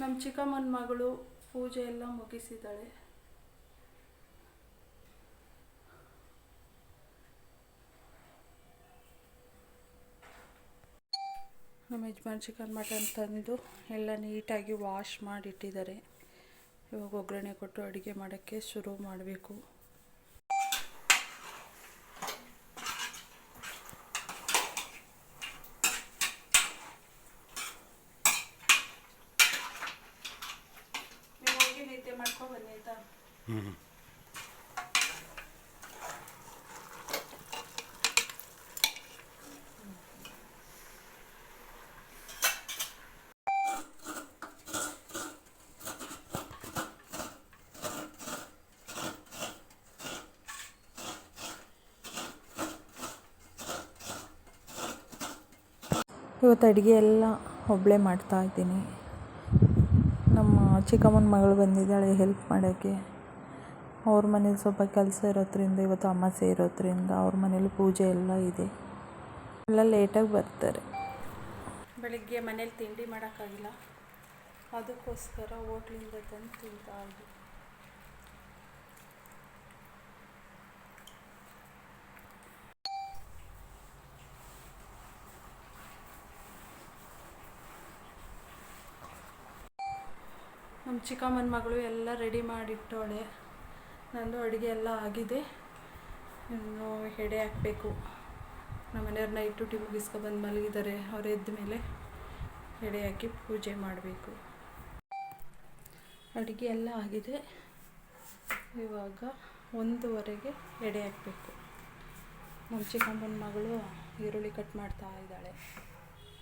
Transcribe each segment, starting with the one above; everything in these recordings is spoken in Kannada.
ನಮ್ಮ ಚಿಕ್ಕಮ್ಮನ ಮಗಳು ಪೂಜೆ ಎಲ್ಲ ಮುಗಿಸಿದ್ದಾಳೆ. ನಮ್ಮ ಯಜಮಾನ್ ಚಿಕನ್ ಮಟನ್ ತಂದು ಎಲ್ಲ ನೀಟಾಗಿ ವಾಶ್ ಮಾಡಿಟ್ಟಿದ್ದಾರೆ. ಇವಾಗ ಒಗ್ಗರಣೆ ಕೊಟ್ಟು ಅಡುಗೆ ಮಾಡೋಕ್ಕೆ ಶುರು ಮಾಡಬೇಕು. ಇವತ್ತು ಅಡುಗೆ ಎಲ್ಲ ಒಬ್ಬಳೇ ಮಾಡ್ತಾ ಇದ್ದೀನಿ. ನಮ್ಮ ಚಿಕ್ಕಮ್ಮನ ಮಗಳು ಬಂದಿದ್ದಾಳೆ ಹೆಲ್ಪ್ ಮಾಡೋಕ್ಕೆ. ಅವ್ರ ಮನೇಲಿ ಸ್ವಲ್ಪ ಕೆಲಸ ಇರೋದ್ರಿಂದ, ಇವತ್ತು ಅಮಾಸೆ ಇರೋದ್ರಿಂದ ಅವ್ರ ಮನೇಲಿ ಪೂಜೆ ಎಲ್ಲ ಇದೆ. ಎಲ್ಲ ಲೇಟಾಗಿ ಬರ್ತಾರೆ. ಬೆಳಿಗ್ಗೆ ಮನೇಲಿ ತಿಂಡಿ ಮಾಡೋಕ್ಕಾಗಿಲ್ಲ. ಅದಕ್ಕೋಸ್ಕರ ಹೋಟ್ಲಿಂದ ತಂದು ತಿಂತಾ ಇದ್ವಿ ನಮ್ಮ ಚಿಕ್ಕಮ್ಮನ ಮಗಳು ಎಲ್ಲ ರೆಡಿ ಮಾಡಿಟ್ಟವಳೆ. ನಂದು ಅಡುಗೆ ಎಲ್ಲ ಆಗಿದೆ. ಇನ್ನು ಎಡೆ ಹಾಕಬೇಕು. ನಮ್ಮ ಮನೆಯವ್ರು ನೈಟ್ ಡ್ಯೂಟಿ ಮುಗಿಸ್ಕೊಬಂದು ಮಲಗಿದ್ದಾರೆ. ಅವ್ರು ಎದ್ದ ಮೇಲೆ ಎಡೆ ಹಾಕಿ ಪೂಜೆ ಮಾಡಬೇಕು. ಅಡುಗೆ ಎಲ್ಲ ಆಗಿದೆ. ಇವಾಗ ಒಂದೂವರೆಗೆ ಎಡೆ ಹಾಕಬೇಕು. ನಮ್ಮ ಚಿಕ್ಕಮ್ಮನ ಮಗಳು ಈರುಳ್ಳಿ ಕಟ್ ಮಾಡ್ತಾ ಇದ್ದಾಳೆ.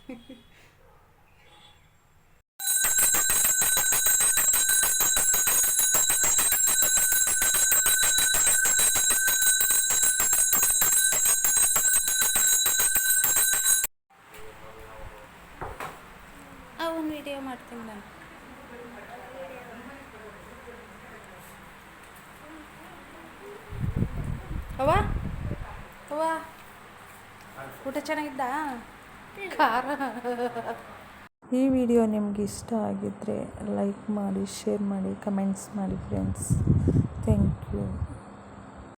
ವಿಡಿಯೋ ಮಾಡ್ತೀನಿ ನಾನು. ಅವ್ವ? ಅವ್ವ? ಊಟ ಚೆನ್ನಾಗಿದ್ದ? ಖಾರ. ಈ ವಿಡಿಯೋ ನಿಮ್ಗೆ ಇಷ್ಟ ಆಗಿದ್ದರೆ ಲೈಕ್ ಮಾಡಿ, ಶೇರ್ ಮಾಡಿ, ಕಮೆಂಟ್ಸ್ ಮಾಡಿ ಫ್ರೆಂಡ್ಸ್ ಥ್ಯಾಂಕ್ ಯು